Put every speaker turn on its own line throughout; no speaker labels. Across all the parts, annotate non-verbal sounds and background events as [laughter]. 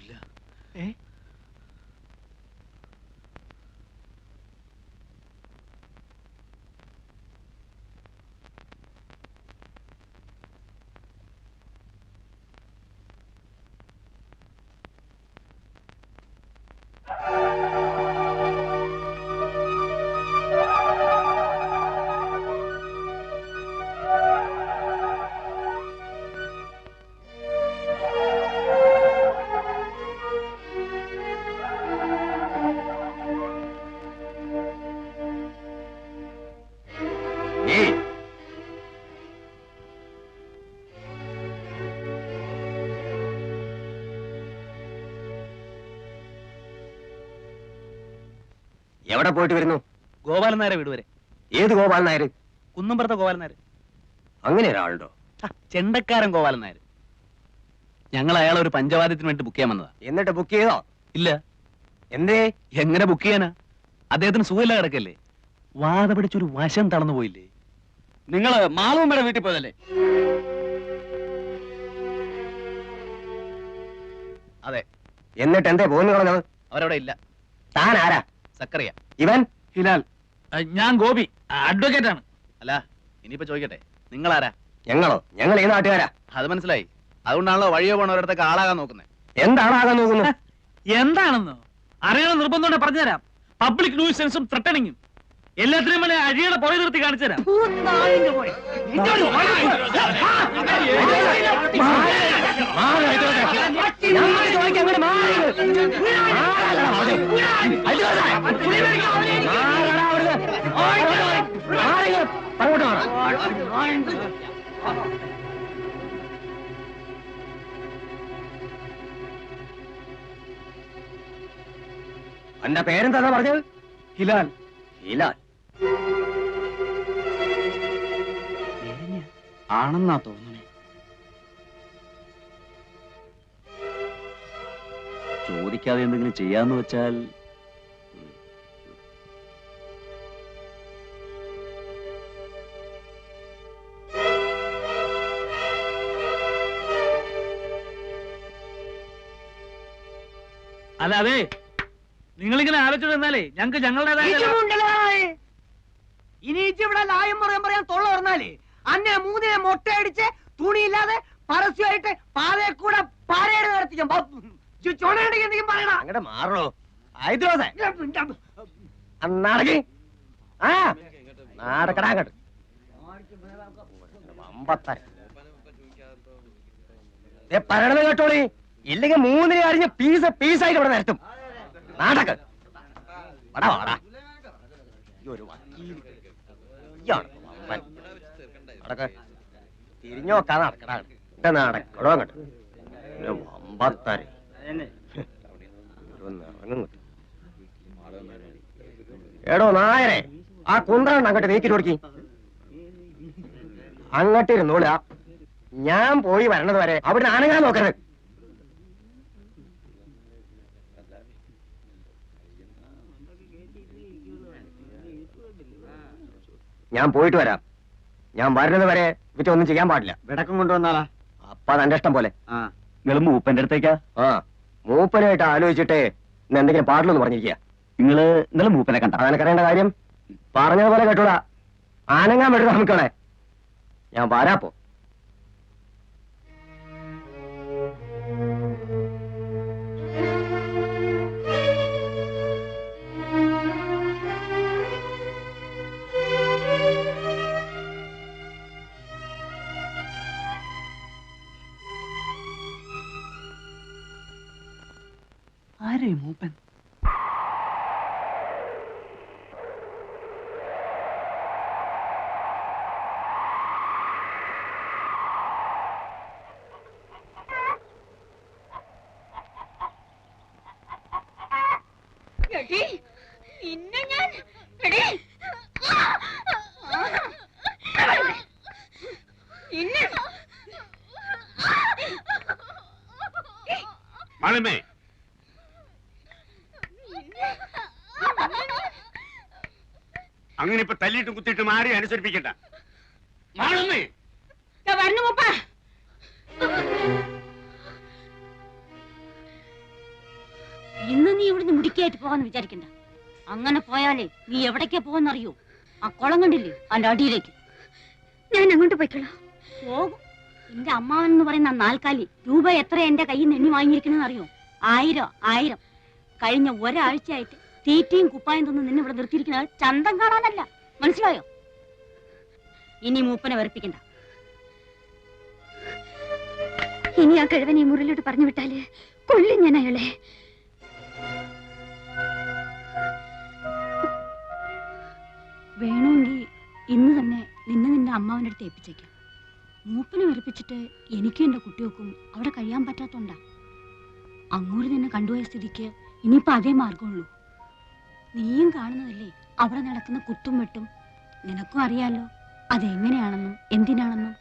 Öyle. എവിടെ പോയിട്ട് വരുന്നു?
ഗോപാലൻ നായരെ വീട് വരെ.
ഏത് ഗോപാൽ നായർ
കുന്നമ്പുറത്തെ ഗോപാലൻ നായർ
അങ്ങനെ ഒരാളുണ്ടോ?
ചെണ്ടക്കാരൻ ഗോപാലൻ നായർ ഞങ്ങൾ അയാളെ ഒരു പഞ്ചവാദ്യത്തിന് വേണ്ടി ബുക്ക് ചെയ്യാൻ വന്നതാ.
എന്നിട്ട് ബുക്ക് ചെയ്തോ?
ഇല്ല.
എന്തേ?
എങ്ങനെ ബുക്ക് ചെയ്യാനാ? അദ്ദേഹത്തിന് സുഖമില്ല കിടക്കല്ലേ? വാത പിടിച്ചൊരു വശം തളർന്നു പോയില്ലേ?
നിങ്ങൾ മാളൂമ്മയുടെ വീട്ടിൽ പോയതല്ലേ?
അതെ.
എന്നിട്ട് എന്തേ പോകുന്നു കളഞ്ഞത്?
അവരവിടെ ഇല്ല.
താൻ ആരാ?
സക്കറിയ.
ഇവൻ
ഹിലാൽ.
ഞാൻ ഗോപി. അഡ്വക്കേറ്റ് ആണ് അല്ല ഇനിയിപ്പോ ചോദിക്കട്ടെ. നിങ്ങൾ ആരാ
ഞങ്ങളോ? ഞങ്ങൾ ഏത് നാട്ടുകാരാ.
അത് മനസ്സിലായി. അതുകൊണ്ടാണല്ലോ വഴിയോ പോണവരടുത്തൊക്കെ ആളാകാൻ നോക്കുന്നത്
എന്താണ് ആകാൻ നോക്കുന്നത്?
എന്താണെന്നോ? അറിയണം നിർബന്ധം പറഞ്ഞുതരാം. പബ്ലിക് ന്യൂസൻസും ത്രട്ടണിങ്ങും എല്ലാത്തിനും വേണ്ടി അഴിയുടെ പുറകെ നിർത്തി കാണിച്ചു തരാം.
എന്റെ പേരെന്താ പറഞ്ഞത്?
ഹിലാൽ.
ഹിലാൽ.
ആണെന്നാ തോന്നണേ.
ചോദിക്കാതെ എന്തെങ്കിലും ചെയ്യാന്ന് വെച്ചാൽ
അല്ല അതെ. നിങ്ങളിങ്ങനെ ആലോചിച്ചു തന്നാലേ ഞങ്ങൾക്ക് ഞങ്ങളുടേതായ
ഇനിയിച്ച് ഇവിടെ ലായം പറയാൻ പറയാൻ തൊള്ള പറഞ്ഞാലേ അന്നെ മൂന്നിനെ മൊട്ടയടിച്ച് തുണിയില്ലാതെ പരസ്യമായിട്ട് പാതയെ കൂടെ പാരയുടെ നടത്തിക്കും. ചുണയുണ്ടെങ്കിൽ എന്തെങ്കിലും പറയണ?
അങ്ങോട്ട് മാറണോ? ആയിദ്രോസേ നടക്കി ആ നടക്കടാ അങ്ങോട്ട് പറയണത് കേട്ടോളി. ഇല്ലെങ്കിൽ മൂന്നിനെ അറിഞ്ഞ് പീസ് പീസായിട്ട് ഇവിടെ നിരത്തും. നാടക. ഒരു വക്കീൽ. നടക്ക്. തിരിഞ്ഞു നോക്കാൻ നടക്കടാ നടക്കടോ അങ്ങോട്ട്. വമ്പത്തര. എടോ നായരെ ആ കുന്ത്രണ്ട് അങ്ങോട്ട് നീക്കിട്ട് കൊടുക്കി അങ്ങോട്ട് ഞാൻ പോയി വരണത് വരെ അവിടെ അനങ്ങാൻ നോക്കരുത്. ഞാൻ പോയിട്ട് വരാം. ഞാൻ വരുന്നത് വരെ ഇവറ്റ ഒന്നും ചെയ്യാൻ പാടില്ല.
വിടക്കം കൊണ്ടുവന്നാലാ
അപ്പ തന്റെ ഇഷ്ടം പോലെ.
ആ.
നിങ്ങൾ മൂപ്പന്റെ അടുത്തേക്കാ?
ആ മൂപ്പനായിട്ട് ആലോചിച്ചിട്ടേ ഇന്ന് എന്തെങ്കിലും പാടില്ലെന്ന് പറഞ്ഞിരിക്കുക
നിങ്ങൾ ഇന്നലെ മൂപ്പനെ കണ്ട.
അതെനിക്കറിയേണ്ട കാര്യം. പറഞ്ഞതുപോലെ കേട്ടോടാ. ആനങ്ങാൻ വേണ്ടി നമുക്കണേ ഞാൻ വരാപ്പോ
ആരേ മൂപ്പൻ
എടി, നിന്നെ ഞാൻ എടി. നിന്നെ
മാളമ്മേ അങ്ങനെ ഇപ്പൊ തല്ലിയിട്ടും കുത്തിയിട്ടും മാറുന്നേ. അനുസരിപ്പിക്കണ്ട
ഇന്ന് നീ ഇവിടുന്ന് മുടിക്കായിട്ട് പോകാന്ന് വിചാരിക്കണ്ട. അങ്ങനെ പോയാലേ നീ എവിടേക്കാ പോവെന്നറിയോ. ആ കുളം കണ്ടില്ലേ? അതിന്റെ അടിയിലേക്ക്. ഞാൻ അങ്ങോട്ട് പോയിക്കളാം പോകും. എന്റെ അമ്മാവൻ എന്ന് പറയുന്ന ആ നാൽക്കാലി രൂപ എത്ര എന്റെ കയ്യിൽ നിന്ന് എണ്ണി വാങ്ങിയിരിക്കണെന്ന് അറിയോ? ആയിരം ആയിരം. കഴിഞ്ഞ ഒരാഴ്ചയായിട്ട് തീറ്റയും കുപ്പായം തന്ന് നിന്നെ ഇവിടെ നിർത്തിയിരിക്കുന്നത് ചന്തം കാണാനല്ല. മനസ്സിലായോ? ഇനി മൂപ്പനെ വെറുപ്പിക്കണ്ട. ഇനി ആ കിഴവൻ ഈ മുറിലോട്ട് പറഞ്ഞു വിട്ടാൽ കൊല്ലും ഞാൻ അയാളെ. വേണമെങ്കിൽ ഇന്ന് തന്നെ നിന്നെ നിന്റെ അമ്മാവന്റെ അടുത്ത് ഏൽപ്പിച്ചേക്കാം. മൂപ്പനെ വെറുപ്പിച്ചിട്ട് എനിക്കും എന്റെ കുട്ടികൾക്കും അവിടെ കഴിയാൻ പറ്റാത്തോണ്ടാ. അങ്ങോട്ട് നിന്നെ കണ്ടുപോയ സ്ഥിതിക്ക് ഇനിയിപ്പോൾ അതേ മാർഗമുള്ളൂ നീയും കാണുന്നതല്ലേ അവിടെ നടക്കുന്ന കുത്തും വെട്ടും. നിനക്കും അറിയാലോ. അതെങ്ങനെയാണെന്നും എന്തിനാണെന്നും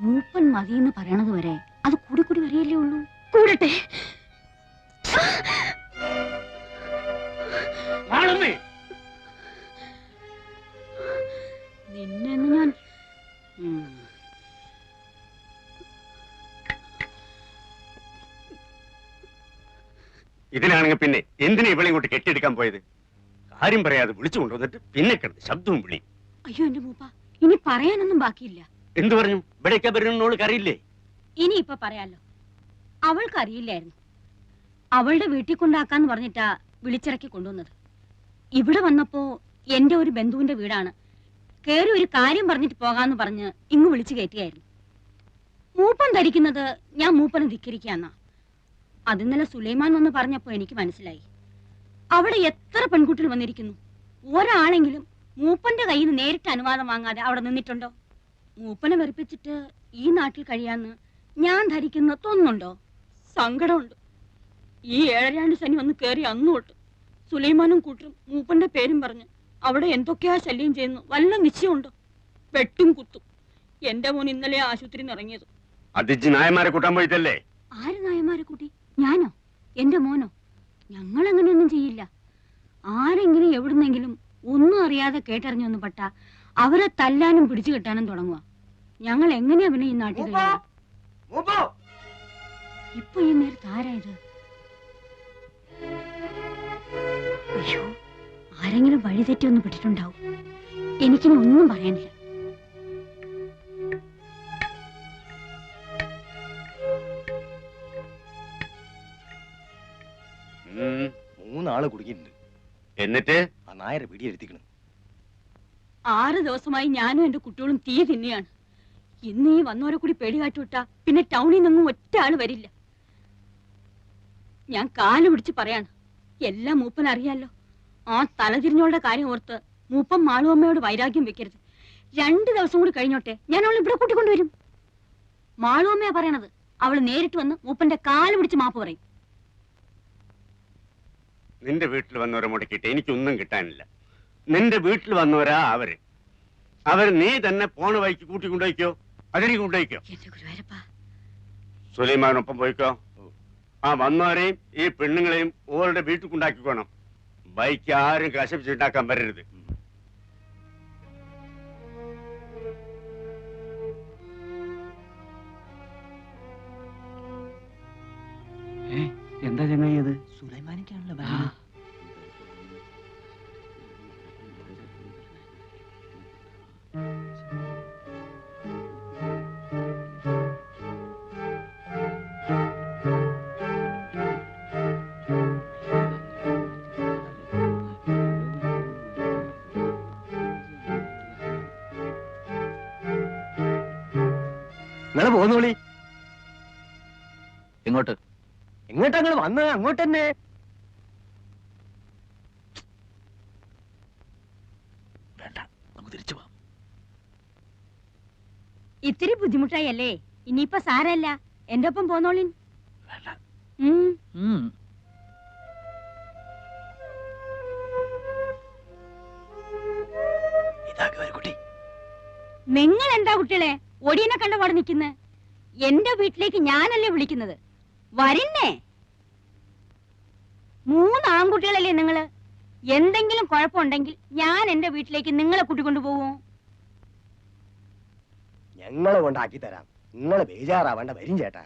മൂപ്പൻ മതിയെന്ന് പറയണത് വരെ അത് കൂടി കൂടി വരികയല്ലേ ഉള്ളൂ. കൂടട്ടെ.
നിന്നെന്ന്
നിന്നെ ഞാൻ ഇതിലാണെങ്കിൽ
ഇതിനാണെങ്കിൽ പിന്നെ എന്തിനാ ഇവളെ ഇങ്ങോട്ട് കെട്ടിയെടുക്കാൻ പോയത്? കാര്യം പറയാതെ വിളിച്ചു കൊണ്ടുവന്നിട്ട് പിന്നെ കിടന്ന് ശബ്ദവും വിളി.
അയ്യോ എന്റെ മൂപ്പ. ഇനി പറയാനൊന്നും ബാക്കിയില്ല.
എന്തു പറഞ്ഞു? ഇവിടേക്ക് വരുന്നോൾക്ക് അറിയില്ലേ?
ഇനി ഇപ്പൊ പറയാലോ. അവൾക്ക് അറിയില്ലായിരുന്നു. അവളുടെ വീട്ടിൽ കൊണ്ടാക്കാന്ന് പറഞ്ഞിട്ടാ വിളിച്ചിറക്കി കൊണ്ടുവന്നത്. ഇവിടെ വന്നപ്പോ എന്റെ ഒരു ബന്ധുവിന്റെ വീടാണ്. കേറി ഒരു കാര്യം പറഞ്ഞിട്ട് പോകാന്ന് പറഞ്ഞ് ഇങ്ങ് വിളിച്ചു കയറ്റിയായിരുന്നു. മൂപ്പൻ ധരിക്കുന്നത് ഞാൻ മൂപ്പനെ ധിക്കരിക്കാന്നാ. അതിന്നലെ സുലൈമാൻ വന്ന് പറഞ്ഞപ്പോ എനിക്ക് മനസ്സിലായി. അവിടെ എത്ര പെൺകുട്ടികൾ വന്നിരിക്കുന്നു? ഒരാളെങ്കിലും മൂപ്പന്റെ കയ്യിൽ നിന്ന് നേരിട്ട് അനുവാദം വാങ്ങാതെ അവിടെ നിന്നിട്ടുണ്ടോ? മൂപ്പനെ വെറുപ്പിച്ചിട്ട് ഈ നാട്ടിൽ കഴിയാന്ന് ഞാൻ ധരിക്കുന്ന തോന്നുന്നുണ്ടോ? സങ്കടമുണ്ട്. ഈ ഏഴരാണ്ട് ശനി വന്ന് കയറി അന്നു തൊട്ട് സുലൈമാനും കൂട്ടരും മൂപ്പന്റെ പേരും പറഞ്ഞ് അവിടെ എന്തൊക്കെയാ ശല്യം ചെയ്യുന്നു വല്ല നിശ്ചയമുണ്ടോ? വെട്ടും കുത്തും. എന്റെ മോൻ ഇന്നലെ ആശുപത്രിയിൽ നിന്ന് ഇറങ്ങിയത്.
അതിജ് നായന്മാരെ കൂട്ടാൻ പോയിട്ടല്ലേ?
ആര് നായന്മാരെ കൂട്ടി? ഞാനോ? എന്റെ മോനോ? ഞങ്ങൾ അങ്ങനെയൊന്നും ചെയ്യില്ല. ആരെങ്കിലും എവിടുന്നെങ്കിലും ഒന്നും അറിയാതെ കേട്ടറിഞ്ഞൊന്നും പെട്ട. അവരെ തല്ലാനും പിടിച്ചു കെട്ടാനും തുടങ്ങുക. ഞങ്ങൾ എങ്ങനെയാ പിന്നെ ഈ നാട്ടിൽ ഇപ്പൊ ഈ നേരത്ത് ആരായത്? അയ്യോ ആരെങ്കിലും വഴിതെറ്റി ഒന്ന് പെട്ടിട്ടുണ്ടാവും. എനിക്കിനി ഒന്നും പറയാനില്ല.
മൂന്നാൾ കുടുങ്ങിയിട്ടുണ്ട്.
എന്നിട്ട്?
നായരെ പിടിയെടുത്തിക്കണ്
ആറ് ദിവസമായി ഞാനും എന്റെ കുട്ടികളും തീ തിന്നെയാണ് ഇന്ന് ഈ വന്നവരെ കൂടി പേടി കാട്ടുവിട്ടാ പിന്നെ ടൗണിൽ നിന്നും ഒറ്റ ആൾ വരില്ല. ഞാൻ കാൽ പിടിച്ച് പറയാണ് എല്ലാം മൂപ്പൻ അറിയാലോ. ആ തലതിരിഞ്ഞോളുടെ കാര്യം ഓർത്ത് മൂപ്പൻ മാളുവമ്മയോട് വൈരാഗ്യം വെക്കരുത്. രണ്ടു ദിവസം കൂടി കഴിഞ്ഞോട്ടെ ഞാൻ അവൾ ഇവിടെ കൂട്ടിക്കൊണ്ടുവരും. മാളുവമ്മയാ പറയണത്. അവൾ നേരിട്ട് വന്ന് മൂപ്പന്റെ കാൽ പിടിച്ച് മാപ്പ് പറയും.
നിന്റെ വീട്ടിൽ വന്നവരെ മുടക്കിയിട്ട് എനിക്കൊന്നും കിട്ടാനില്ല. നിന്റെ വീട്ടിൽ വന്നവരാ അവർ. അവർ നീ തന്നെ പോണ വഴിക്ക് കൂട്ടി കൊണ്ടുപോയിക്കോ അതിലേക്ക് കൊണ്ടുപോയിക്കോ
എന്റെ ഗുരുവായൂരപ്പ.
സുലൈമാനൊപ്പം പോയിക്കോ. ആ വന്നവരെയും ഈ പെണ്ണുങ്ങളെയും ഓരുടെ വീട്ടിൽ കൊണ്ടാക്കിക്കോണം. ബൈക്ക് ആരും കശപ്പിച്ചുണ്ടാക്കാൻ വരരുത്.
നിങ്ങൾ പോന്നോളി
ഇങ്ങോട്ട്
എങ്ങോട്ടാ? നിങ്ങൾ വന്നത്? അങ്ങോട്ട് തന്നെ.
വേണ്ട നമുക്ക് തിരിച്ചു പോവാം
ഇത്തിരി ബുദ്ധിമുട്ടായി അല്ലേ ഇനിയിപ്പൊ സാരല്ല. എന്റെ ഒപ്പം പോന്നോളിൻ.
വേണ്ട.
ഉം. നിങ്ങൾ എന്താ കുട്ടികളെ? ഒടിയനെ കണ്ട വാട് നിൽക്കുന്നത് എന്റെ വീട്ടിലേക്ക് ഞാനല്ലേ വിളിക്കുന്നത്? വരിന്നേ? മൂന്ന് ആൺകുട്ടികളല്ലേ നിങ്ങൾ? എന്തെങ്കിലും കുഴപ്പമുണ്ടെങ്കിൽ ഞാൻ എന്റെ വീട്ടിലേക്ക് നിങ്ങളെ കൂട്ടിക്കൊണ്ടു പോവോ.
ഞങ്ങളെ കൊണ്ടാക്കി തരാം. നിങ്ങളെ ബേജാറാവേണ്ട. വരും ചേട്ടാ.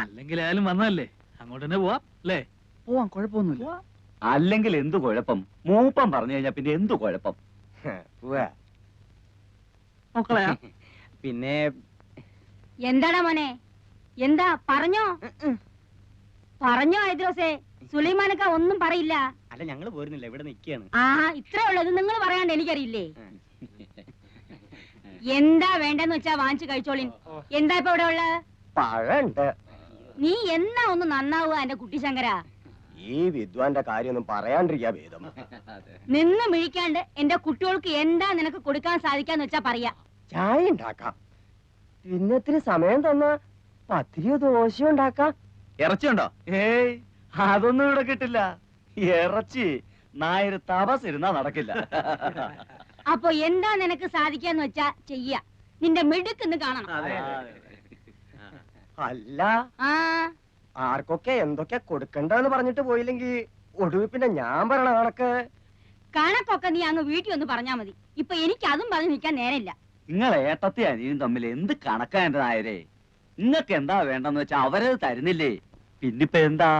അല്ലെങ്കിൽ ആയാലും വന്നല്ലേ
അങ്ങോട്ട് തന്നെ പോവാം അല്ലേ?
പോവാം കുഴപ്പമൊന്നുമില്ല.
അല്ലെങ്കിൽ എന്തു കുഴപ്പം? മൂപ്പം പറഞ്ഞു കഴിഞ്ഞാ പിന്നെ എന്തു കുഴപ്പം?
പോവാ.
മക്കളെ? [laughs]
പിന്നെ
എന്താടാ മോനെ? എന്താ പറഞ്ഞോ? പറഞ്ഞോ ഐദ്രോസേ സുലൈമാനക്ക ഒന്നും പറയില്ല.
അല്ല ഞങ്ങൾ പോരുന്നില്ല. ഇവിടെ നിക്കാണ്.
ആ ഇത്രേ ഉള്ളത് നിങ്ങൾ പറയാണ്ട് എനിക്കറിയില്ലേ? [laughs] എന്താ വേണ്ടെന്ന് വെച്ചാ വാങ്ങിച്ചു കഴിച്ചോളിൻ. എന്താ ഇപ്പൊ ഇവിടെ ഉള്ളത്?
പഴണ്ട്.
നീ എന്നാ ഒന്ന് നന്നാവുക എന്റെ കുട്ടി ശങ്കര?
ഈ വിദ്വാന്റെ കാര്യമൊന്നും പറയാണ്ടിരിക്കാ ഭേദം.
നിന്ന് മിഴിക്കാണ്ട് എന്റെ കുട്ടികൾക്ക് എന്താ നിനക്ക് കൊടുക്കാൻ സാധിക്കാന്ന് വെച്ചാ പറയാ.
ചായ ഉണ്ടാക്കാം. പിന്നത്തിന് സമയം തന്ന പത്തിരിയോ ദോശയോ ഉണ്ടാക്കാം.
ഇറച്ചിയുണ്ടോ?
ഏയ് അതൊന്നും ഇവിടെ കിട്ടില്ല. ഇറച്ചി നായര് തപസ് ഇരുന്നാ നടക്കില്ല.
അപ്പൊ എന്താ നിനക്ക് സാധിക്കാന്ന് വെച്ചാ ചെയ്യ. നിന്റെ മിടുക്കെന്ന് കാണണം.
അല്ല.
ആ.
ആർക്കൊക്കെ എന്തൊക്കെ കൊടുക്കണ്ടെന്ന് പറഞ്ഞിട്ട് പോയില്ലെങ്കി ഒടുവിൽ പിന്നെ ഞാൻ പറയണ കണക്ക്.
കണക്കൊക്കെ നീ അങ്ങ് വീട്ടിൽ ഒന്ന് പറഞ്ഞാ മതി. ഇപ്പൊ എനിക്ക് അതും പറഞ്ഞു നിൽക്കാൻ നേരമില്ല.
നിങ്ങൾ ഏട്ടത്തെ അനിയും തമ്മിൽ എന്ത് കണക്കാ എന്റെ നായരെ നിങ്ങക്ക് എന്താ വേണ്ടെന്ന് വെച്ചാ അവരത് തരുന്നില്ലേ? പിന്നിപ്പ എന്താ?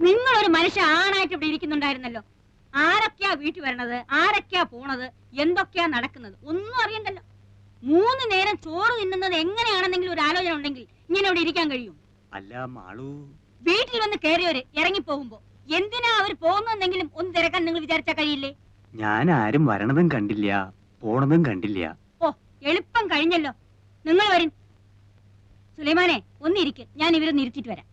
നിങ്ങൾ ഒരു മനുഷ്യ ആണായിട്ട് ഇവിടെ ഇരിക്കുന്നുണ്ടായിരുന്നല്ലോ. ആരൊക്കെയാ വീട്ടിൽ വരണത്? ആരൊക്കെയാ പോണത്? എന്തൊക്കെയാ നടക്കുന്നത്? ഒന്നും അറിയണ്ടല്ലോ. മൂന്ന് നേരം ചോറ് തിന്നുന്നത് എങ്ങനെയാണെന്നെങ്കിലും ഒരു ആലോചന ഉണ്ടെങ്കിൽ ഇങ്ങനെ അവിടെ ഇരിക്കാൻ കഴിയും.
അല്ല മാളു.
വീട്ടിൽ വന്ന് കയറിയവര് ഇറങ്ങി പോകുമ്പോ എന്തിനാ അവർ പോകുന്നെങ്കിലും ഒന്ന് തിരക്കാൻ നിങ്ങൾ വിചാരിച്ചാ കഴിയില്ലേ?
ഞാൻ ആരും വരണതും കണ്ടില്ല പോണതും കണ്ടില്ല.
ഓ എളുപ്പം കഴിഞ്ഞല്ലോ. നിങ്ങൾ വരും. സുലൈമാനെ ഒന്നിരിക്കും. ഞാൻ ഇവരെ നിരുത്തിട്ട് വരാം.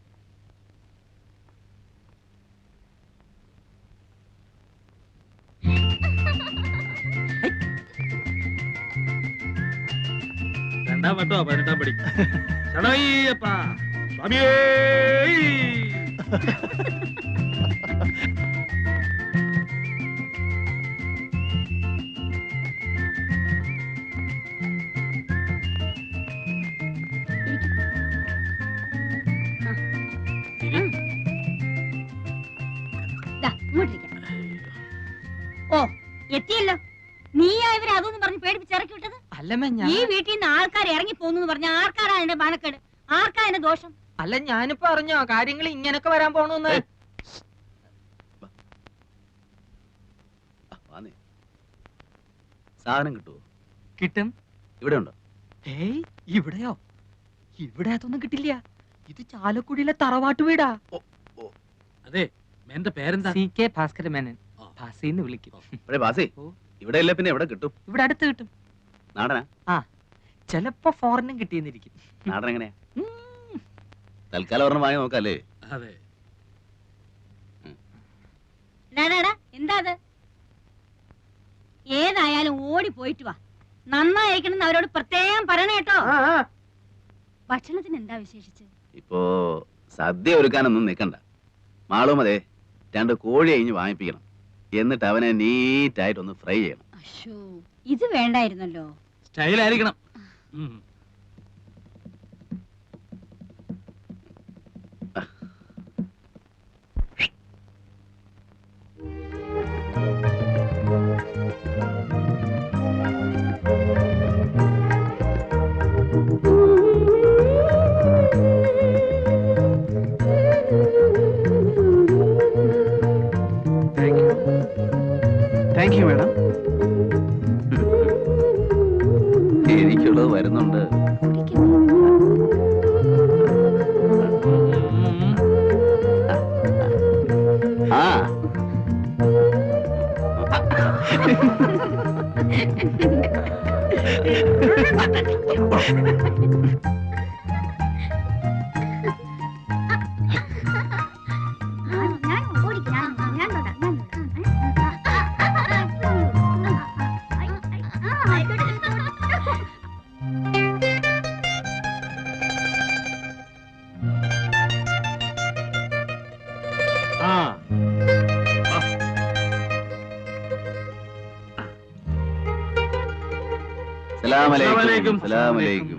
ரெண்டாம் பாட்டோ பதினெட்டாம் படி சடவையப்பா சுவாமியே
അല്ലമ്മ
ഈ വീട്ടിൽ നിന്ന് ആൾക്കാർ ഇറങ്ങി പോകുന്നു പറഞ്ഞ ആർക്കാരാ എന്റെ മാനക്കേട്? ആർക്കാ എന്റെ ദോഷം?
അല്ല ഞാനിപ്പോ അറിഞ്ഞോ? കാര്യങ്ങൾ ഇങ്ങനൊക്കെ വരാൻ പോണെന്ന്.
സാധനം കിട്ടുമോ
കിട്ടും.
ഇവിടെ ഉണ്ടോ
ഏയ് ഇവിടെയോ? ഇവിടെ അതൊന്നും കിട്ടില്ല. ഇത് ചാലക്കുടിയിലെ തറവാട്ട് വീടാ.
അതെ എന്റെ പേരെന്താ?
C K Bhaskara Menon. ഭാസിന്ന് വിളിക്കും.
ഇവിടെ. ഇവിടെ പിന്നെ എവിടെ കിട്ടും?
ഇവിടെ അടുത്ത് കിട്ടും.
നാടനാ?
ചിലപ്പോ ഫോറിനും കിട്ടിയെന്നിരിക്കും.
നാടൻ എങ്ങനെയാ? തൽക്കാലം ഒരെണ്ണം വാങ്ങി നോക്കാല്ലേ?
അതെ.
എന്താ അത്? ഏതായാലും ഓടി പോയിട്ട് വാ. നന്നായിരിക്കണം അവരോട് പ്രത്യേകം പറയണ കേട്ടോ. ഭക്ഷണത്തിന് എന്താ വിശേഷിച്ച്?
ഇപ്പോ സദ്യ ഒരുക്കാനൊന്നും നിക്കണ്ട. മാളും അതെ രണ്ട് കോഴി അഴിഞ്ഞ് വാങ്ങിപ്പിക്കണം. എന്നിട്ട് അവനെ നീറ്റായിട്ടൊന്ന് ഫ്രൈ ചെയ്യണം.
അശോ ഇത് വേണ്ടായിരുന്നല്ലോ.
സ്റ്റൈലായിരിക്കണം.
സലാമലൈക്കും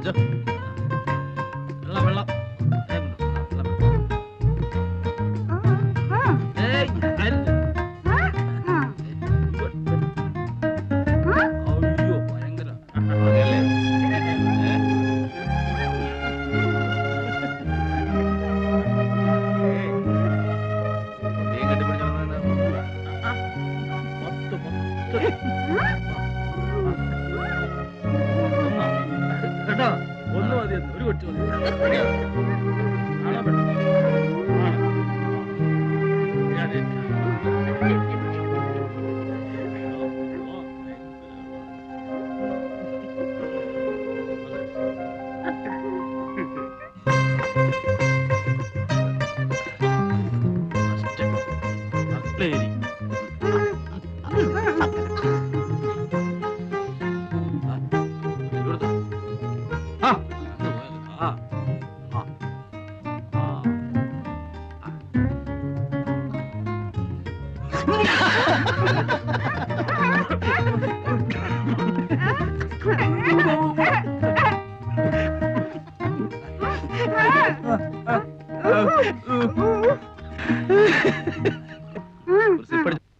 ആ,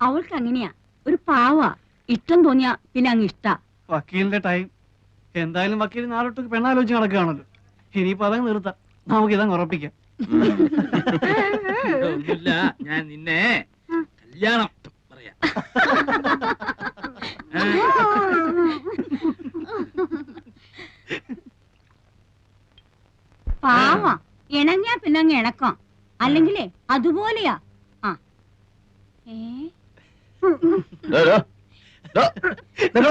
അവൾക്ക് അങ്ങനെയാ ഒരു പാവാ. ഇഷ്ടം തോന്നിയാ പിന്നെ അങ്ങ് ഇഷ്ടാ.
വക്കീലിന്റെ ടൈം എന്തായാലും വക്കീൽ നാളൊട്ട് പെണ്ണാലോചിച്ച് നടക്കുകയാണല്ലോ. ഇനിയിപ്പോ അതങ്ങ് നിർത്താം. നമുക്ക് ഇതങ്ങ് ഉറപ്പിക്കാം.
ഞാൻ നിന്നെ കല്യാണം? [laughs]
പാവാ ഇണങ്ങിയാ പിന്നങ്ങ് ഇണക്കാം അല്ലെങ്കിലേ അതുപോലെയാ ആ ഏ.
നിന്നോട്. ഡോ, ഡോ.